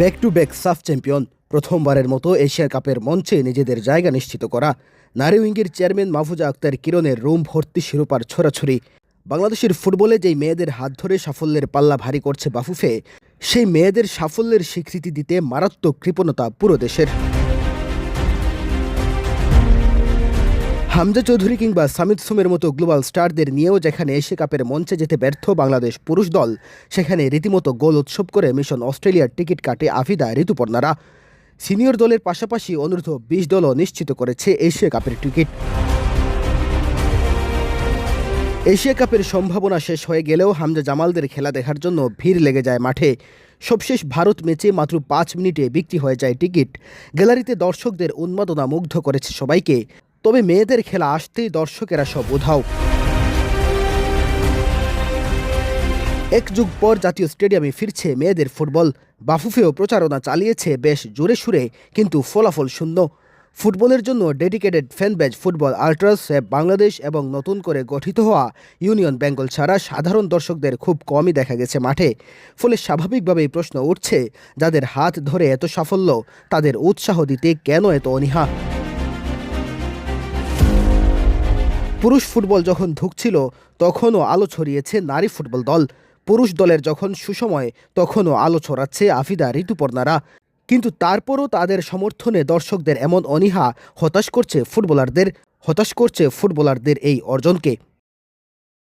Back to back SAFF champion প্রথমবারের মতো Asia কাপের মঞ্চে নিজেদের জায়গা নিশ্চিত করা। নারী উইঙ্গের চেয়ারম্যান মাহফুজা আক্তার কিরণের রোম ভর্তি শিরোপার ছোড়াছড়ি। বাংলাদেশের ফুটবলে যেই মেয়েদের হাত ধরে সাফল্যের পাল্লা ভারী করছে বাফুফে, সেই মেয়েদের সাফল্যের স্বীকৃতি দিতে মারাত্মক কৃপণতা পুরো দেশের। হামজা চৌধুরী কিংবা সামিদ সুমের মতো গ্লোবাল স্টারদের নিয়েও যেখানে এশিয়া কাপের মঞ্চে যেতে ব্যর্থ বাংলাদেশ পুরুষ দল, সেখানে রীতিমতো গোল উৎসব করে মিশন অস্ট্রেলিয়ার টিকিট কাটে আফিদা ঋতুপর্ণারা। সিনিয়র দলের পাশাপাশি অনূর্ধ্ব বিশ দলও নিশ্চিত করেছে এশিয়া কাপের টিকিট। এশিয়া কাপের সম্ভাবনা শেষ হয়ে গেলেও হামজা জামালদের খেলা দেখার জন্য ভিড় লেগে যায় মাঠে। সবশেষ ভারত ম্যাচে মাত্র পাঁচ মিনিটে বিক্রি হয়ে যায় টিকিট। গ্যালারিতে দর্শকদের উন্মাদনা মুগ্ধ করেছে সবাইকে। তবে মেয়েদের খেলা আসতেই দর্শকেরা সব উধাও। এক যুগ পর জাতীয় স্টেডিয়ামে ফিরছে মেয়েদের ফুটবল। বাফুফেও প্রচারণা চালিয়েছে বেশ জোরে সুরে, কিন্তু ফলাফল শূন্য। ফুটবলের জন্য dedicated fanbase football ultras Bangladesh এবং নতুন করে গঠিত হওয়া ইউনিয়ন বেঙ্গল ছাড়া সাধারণ দর্শকদের খুব কমই দেখা গেছে মাঠে। ফলে স্বাভাবিকভাবেই প্রশ্ন উঠছে, যাদের হাত ধরে এত সাফল্য, তাদের উৎসাহ দিতে কেন এত অনীহা? পুরুষ ফুটবল যখন ধুকছিল, তখনও আলো ছড়িয়েছে নারী ফুটবল দল। পুরুষ দলের যখন সুসময়, তখনও আলো ছড়াচ্ছে আফিদা, ঋতুপর্ণারা। কিন্তু তারপরও তাদের সমর্থনে দর্শকদের এমন অনীহা হতাশ করছে ফুটবলারদের, হতাশ করছে ফুটবলারদের এই অর্জনকে।